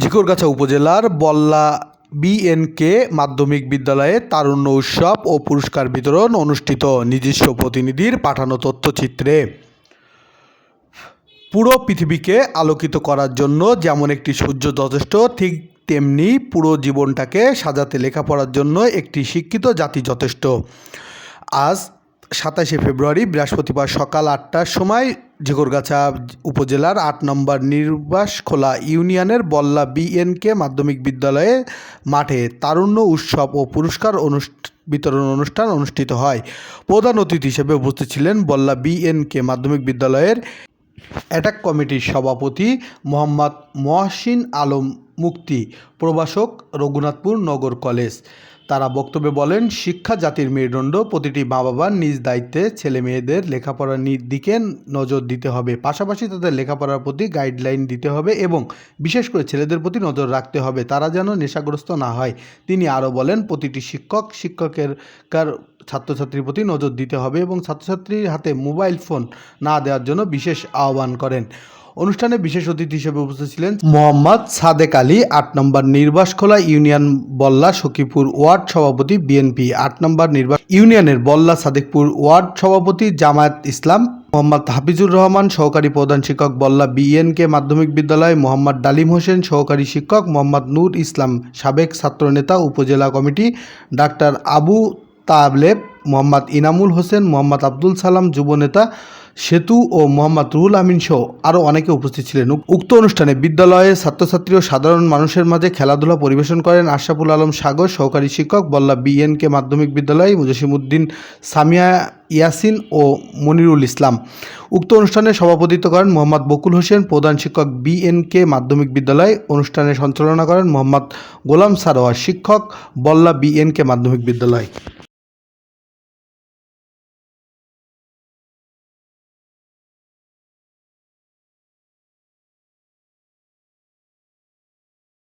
ঝিকরগাছা উপজেলার বল্লা বিএনকে মাধ্যমিক বিদ্যালয়ে তারুণ্য উৎসব ও পুরস্কার বিতরণ অনুষ্ঠিত নিজস্ব প্রতিনিধির পাঠানো তথ্যচিত্রে। পুরো পৃথিবীকে আলোকিত করার জন্য যেমন একটি সূর্য যথেষ্ট, ঠিক তেমনি পুরো জীবনটাকে সাজাতে লেখাপড়ার জন্য একটি শিক্ষিত জাতি যথেষ্ট। আজ সাতাশে ফেব্রুয়ারি, বৃহস্পতিবার সকাল আটটার সময় ঝিকরগাছা উপজেলার আট নম্বর নির্বাসখোলা ইউনিয়নের বল্লা বিএনকে মাধ্যমিক বিদ্যালয়ে মাঠে তারুণ্য উৎসব ও পুরস্কার বিতরণ অনুষ্ঠান অনুষ্ঠিত হয়। প্রধান অতিথি হিসেবে উপস্থিত ছিলেন বল্লা বিএনকে মাধ্যমিক বিদ্যালয়ের অ্যাটাক কমিটির সভাপতি মোহাম্মদ মহসিন আলম মুক্তি। প্রভাষক রঘুনাথপুর নগর কলেজ। তারা বক্তব্যে বলেন, শিক্ষা জাতির মেরুদণ্ড, প্রতিটি মা বাবার নিজ দায়িত্বে ছেলে মেয়েদের লেখাপড়ার দিকে নজর দিতে হবে। পাশাপাশি তাদের লেখাপড়ার প্রতি গাইডলাইন দিতে হবে এবং বিশেষ করে ছেলেদের প্রতি নজর রাখতে হবে, তারা যেন নেশাগ্রস্ত না হয়। তিনি আরও বলেন, প্রতিটি শিক্ষক, শিক্ষকের কার ছাত্রছাত্রীর প্রতি নজর দিতে হবে এবং ছাত্রছাত্রীর হাতে মোবাইল ফোন না দেওয়ার জন্য বিশেষ আহ্বান করেন। অনুষ্ঠানে বিশেষ অতিথি হিসেবে উপস্থিত ছিলেন মোহাম্মদ সাদেক আলী, আট নম্বর নির্বাসখোলা ইউনিয়ন বল্লা সখীপুর ওয়ার্ড সভাপতি বিএনপি, আট নম্বর নির্বাস ইউনিয়নের বল্লা সাদেকপুর ওয়ার্ড সভাপতি জামায়াত ইসলাম, মোহাম্মদ হাফিজুর রহমান সহকারী প্রধান শিক্ষক বল্লা বিএনকে মাধ্যমিক বিদ্যালয়, মোহাম্মদ ডালিম হোসেন সহকারী শিক্ষক, মোহাম্মদ নূর ইসলাম সাবেক ছাত্রনেতা, উপজেলা কমিটি, ডাক্তার আবু তাবলেব মোহাম্মদ ইনামুল হোসেন, মোহাম্মদ আব্দুল সালাম যুবনেতা সেতু ও মোহাম্মদ রুহুল আমিন সহ আরও অনেকে উপস্থিত ছিলেন। উক্ত অনুষ্ঠানে বিদ্যালয়ে ছাত্রছাত্রী ও সাধারণ মানুষের মাঝে খেলাধুলা পরিবেশন করেন আশরাফুল আলম সাগর, সহকারী শিক্ষক বল্লা বিএনকে মাধ্যমিক বিদ্যালয় মুজসিমউদ্দিন সামিয়া ইয়াসিন ও মনিরুল ইসলাম। উক্ত অনুষ্ঠানে সভাপতিত্ব করেন মোহাম্মদ বকুল হোসেন, প্রধান শিক্ষক বিএনকে মাধ্যমিক বিদ্যালয়। অনুষ্ঠানে সঞ্চালনা করেন মোহাম্মদ গোলাম সারোয়ার, শিক্ষক বল্লা বিএনকে মাধ্যমিক বিদ্যালয়।